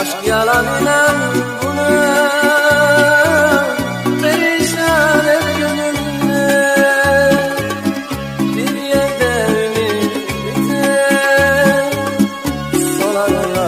Aşk yalanına